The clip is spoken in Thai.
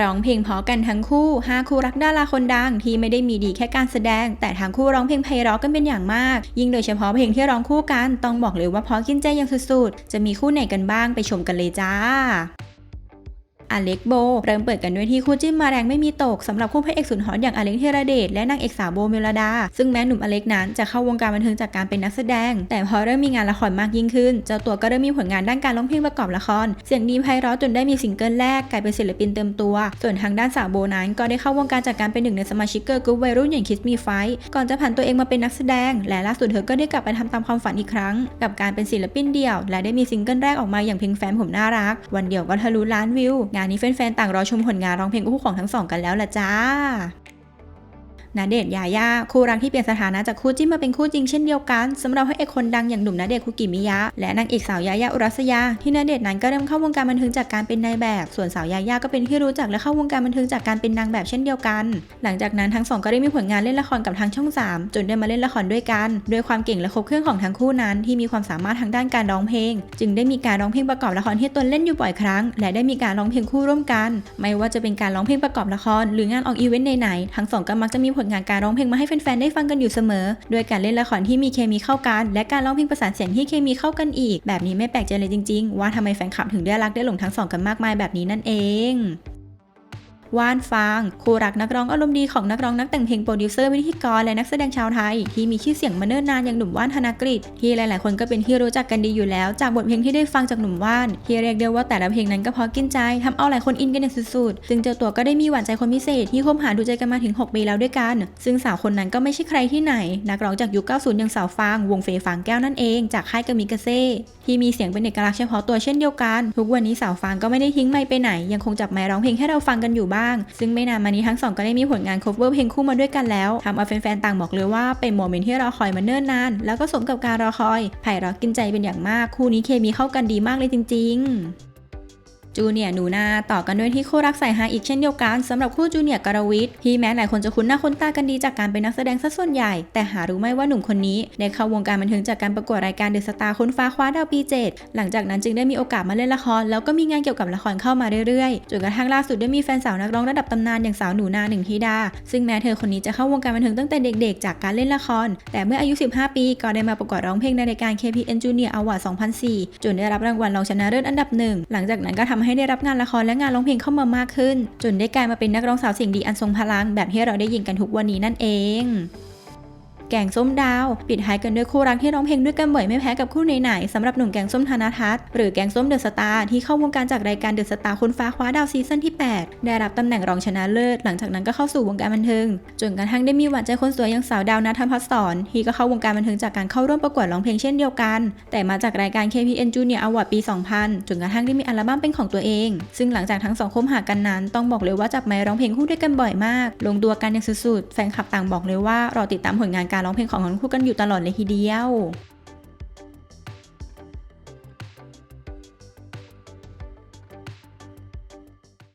ร้องเพลงเพาะกันทั้งคู่ห้าคู่รักดาราคนดังที่ไม่ได้มีดีแค่การแสดง แต่ทั้งคู่ร้องเพลงไพเราะกันเป็นอย่างมาก ยิ่งโดยเฉพาะเพลงที่ร้องคู่กันต้องบอกเลยว่าเพาะกินใจอย่างสุดๆ จะมีคู่ไหนกันบ้างไปชมกันเลยจ้า อเล็กโบ เริ่มเปิดกันด้วยที่คู่จิ้นมาแรงไม่มีตกสำหรับคู่พระเอกสุดฮอตอย่างอเล็กเทระเดชและนางเอกสาวโบเมลดา ซึ่งแม้หนุ่มอเล็กนั้นจะเข้าวงการบันเทิงจากการเป็นนักแสดง แต่พอเริ่มมีงานละครมากยิ่งขึ้น เจ้าตัวก็เริ่มมีผลงานด้านการร้องเพลงประกอบละคร เสียงดีไพเราะจนได้มีซิงเกิลแรกกลายเป็นศิลปินเต็มตัว ส่วนทางด้านสาวโบนั้นก็ได้เข้าวงการจากการเป็นหนึ่งในสมาชิกเกิร์ลกรุ๊ปวัยรุ่นอย่างคิสมีไฟก่อนจะผ่านตัวเองมาเป็นนักแสดง และล่าสุดเธอก็ได้กลับไปทำตามความฝันอีกครั้ง กับการเป็นศิลปินเดี่ยว และได้มีซิงเกิลแรกออกมาอย่างเพลงแฟนผมน่ารัก วันเดียวก็ทะลุล้านวิวงานนี้แฟนๆต่างรอชมผลงานร้องเพลงคู่ของทั้งสองกันแล้วล่ะจ้า ณเดชยาย่าคู่รักที่เปลี่ยนสถานะจากคู่จิ้นมาเป็นคู่จริงเช่นเดียวกันสำหรับพระเอกคนดังอย่างหนุ่มณเดชคุกิมิยะ และนางเอกสาวยายาอุรัสยา ที่ณเดชนั้นก็เริ่มเข้าวงการบันเทิงจากการเป็นนายแบบ ส่วนสาวยายาก็เป็นที่รู้จักและเข้าวงการบันเทิงจากการเป็นนางแบบเช่นเดียวกัน หลังจากนั้นทั้งสองก็ได้มีผลงานเล่นละครกับทางช่อง 3 จนได้มาเล่นละครด้วยกันด้วยความเก่งและครบเครื่องของทั้งคู่นั้น ที่มีความสามารถทางด้านการร้องเพลง จึงได้มีการร้องเพลงประกอบละครที่ตนเล่นอยู่บ่อยครั้ง และได้มีการร้องเพลงคู่ร่วมกัน ไม่ว่าจะเป็นการร้องเพลงประกอบละคร หรืองานออกอีเวนต์ไหนๆทั้งสองก็มักจะมีผลงานการร้องเพลงมาให้แฟนๆได้ฟังกันอยู่เสมอด้วยการเล่นละครที่มีเคมีเข้ากัน และการร้องเพลงประสานเสียงที่เคมีเข้ากันอีก แบบนี้ไม่แปลกใจเลยจริง ๆ ว่าทำไมแฟนคลับถึงได้รักได้หลงทั้งสองกันมากมายแบบนี้นั่นเอง ว่านฟางคู่รักนักร้องอารมณ์ดีของนักร้องนักแต่งเพลงโปรดิวเซอร์พิธีกรและนักแสดงชาวไทย ที่มีชื่อเสียงมาเนิ่นนานอย่างหนุ่มว่านธนกฤษที่หลาย ๆ คนก็เป็นที่รู้จักกันดีอยู่แล้ว จากบทเพลงที่ได้ฟังจากหนุ่มว่านที่เรียกได้ว่าแต่ละเพลงนั้นก็พอกินใจทำเอาหลายคนอินกันอย่างสุด ๆ ซึ่งเจ้าตัวก็ได้มีหวานใจคนพิเศษที่คบหาดูใจกันมาถึง 6 ปีแล้วด้วยกัน ซึ่งสาวคนนั้นก็ไม่ใช่ใครที่ไหน นักร้องจากยุค 90 อย่างสาวฟาง วงเฟยฟางแก้วนั่นเอง จากค่ายกามิกาเซ่ที่มีเสียงเป็นเอกลักษณ์เฉพาะตัวเช่นเดียวกัน ทุกวันนี้สาวฟางก็ไม่ได้ทิ้งไมค์ไปไหน ยังคงจับไมค์ร้องเพลงให้เราฟังกันอยู่บ้างซึ่งไม่นานมานี้ทั้งสองก็ได้มีผลงาน cover เพลงคู่มาด้วยกันแล้วทำเอาแฟนๆต่างบอกเลยว่าเป็นโมเมนต์ที่รอคอยมาเนิ่นนาน แล้วก็สมกับการรอคอยไผ่รักกินใจเป็นอย่างมากคู่นี้เคมีเข้ากันดีมากเลยจริง ๆ จูเนียร์หนูนาต่อกันด้วยที่คู่รักสายฮาอีกเช่นเดียวกันสำหรับคู่จูเนียร์กรวิทย์ที่แม้หลายคนจะคุ้นหน้าคุ้นตากันดีจากการเป็นนักแสดงซะส่วนใหญ่ แต่หารู้ไหมว่าหนุ่มคนนี้ได้เข้าวงการบันเทิงจากการประกวดรายการเดอะสตาร์ค้นฟ้าคว้าดาวปี 7 หลังจากนั้นจึงได้มีโอกาสมาเล่นละคร แล้วก็มีงานเกี่ยวกับละครเข้ามาเรื่อยๆจนกระทั่งล่าสุดได้มีแฟนสาวนักร้องระดับตำนานอย่างสาวหนูนาหนึ่งธิดา ซึ่งแม้เธอคนนี้จะเข้าวงการบันเทิงตั้งแต่เด็ก ๆ จากการเล่นละคร แต่เมื่ออายุ 15 ปีก็ได้มาประกวดร้องเพลงในรายการ KPN Junior Award 2004 จนได้รับรางวัลรองชนะเลิศอันดับหนึ่งหลังจากนั้นก็ทำให้ได้รับงานละครและงานร้องเพลงเข้ามามากขึ้น จนได้กลายมาเป็นนักร้องสาวเสียงดีอันทรงพลังแบบที่เราได้ยินกันทุกวันนี้นั่นเอง แกงส้มดาว ปิดท้ายกันด้วยคู่รักที่ร้องเพลงด้วยกันบ่อยไม่แพ้กับคู่ไหนๆสำหรับหนุ่มแกงส้มธนทัศน์หรือแกงส้มเดอะสตาร์ที่เข้าวงการจากรายการเดอะสตาร์คนฟ้าคว้าดาวซีซั่นที่ 8 ได้รับตำแหน่งรองชนะเลิศ หลังจากนั้นก็เข้าสู่วงการบันเทิง จนกระทั่งได้มีหวานใจคนสวยอย่างสาวดาวนัทพัฒน์สอนที่ก็เข้าวงการบันเทิงจากการเข้าร่วมประกวดร้องเพลงเช่นเดียวกัน แต่มาจากรายการ KPN Junior Award ปี 2000 จนกระทั่งได้มีอัลบั้มเป็นของตัวเอง ซึ่งหลังจากทั้งสองคบหากันนั้น ต้องบอกเลยว่าจับไมร้องเพลงคู่ด้วยกันบ่อยมาก ลงตัวกันอย่างสุดๆแฟนคลับต่างบอกเลยว่ารอติดตามผลงานการร้องเพลงของทั้งคู่กันอยู่ตลอดเลยทีเดียว